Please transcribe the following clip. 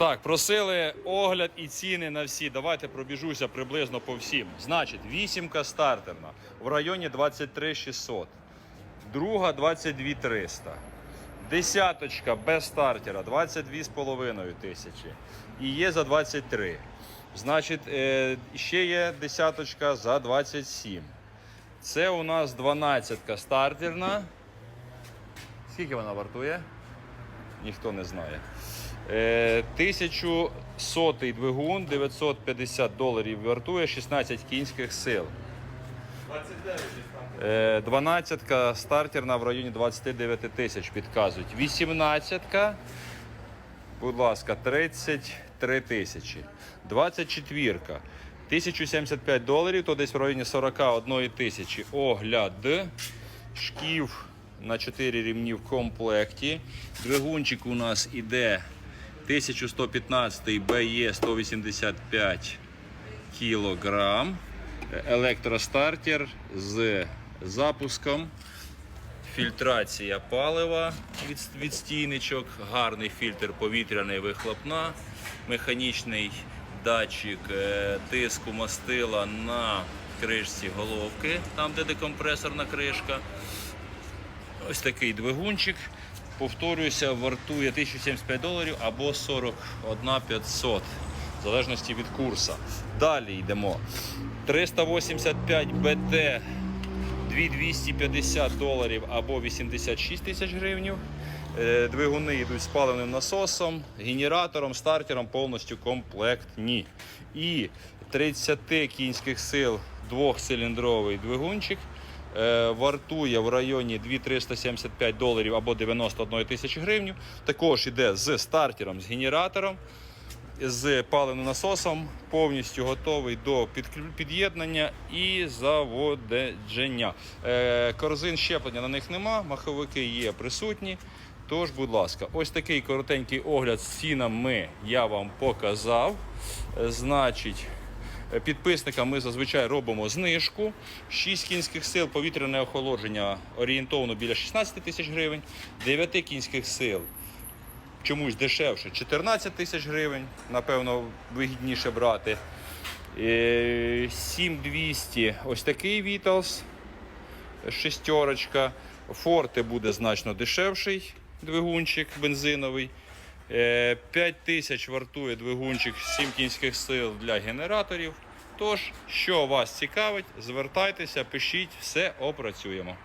Так, просили огляд і ціни на всі. Давайте пробіжуся приблизно по всім. Значить, вісімка стартерна в районі 23 600. Друга 22 300. Десяточка без стартера 22,5 тисячі. І є за 23. Значить, е, ще є десяточка за 27. Це у нас 12-ка стартерна. Скільки вона вартує? Ніхто не знає. Е, 1100 двигун, 950 доларів вартує 16 кінських сил. 29 там. Е, 12 стартерна в районі 29 тисяч підказують. 18 будь ласка, 33 тисячі. 24 1075 доларів, то десь в районі 41 тисячі. Огляд. Шків на 4 рівні в комплекті. Двигунчик у нас іде 1115 BE 185 кілограм. Електростартер з запуском. Фільтрація палива від, від стійничок, гарний фільтр повітряний вихлопна, механічний датчик е, тиску мастила на кришці головки, там де декомпресорна кришка. Ось такий двигунчик. Повторююся, вартує 1075 доларів або 41 500, в залежності від курсу. Далі йдемо. 385 БТ 2250 доларів або 86 тисяч гривень. Двигуни йдуть з паливним насосом, генератором, стартером, повністю комплектні. І 30 кінських сил двохциліндровий двигунчик вартує в районі 2375 доларів або 91 тисячі гривень. Також йде з стартером, з генератором з паливним насосом, повністю готовий до під'єднання і заводедження. Е, корзин щеплення на них нема, маховики є присутні. Тож, будь ласка, ось такий коротенький огляд з цінами я вам показав. Е, Значить, е, підписникам ми зазвичай робимо знижку. 6 кінських сил, повітряне охолодження орієнтовно біля 16 тисяч гривень, 9 кінських сил чомусь дешевше 14 тисяч гривень, напевно, вигідніше брати. Е, 7200 ось такий Віталс, шестерочка. Форте буде значно дешевший двигунчик бензиновий. 5 тисяч вартує двигунчик 7 кінських сил для генераторів. Тож, що вас цікавить, звертайтеся, пишіть, все опрацюємо.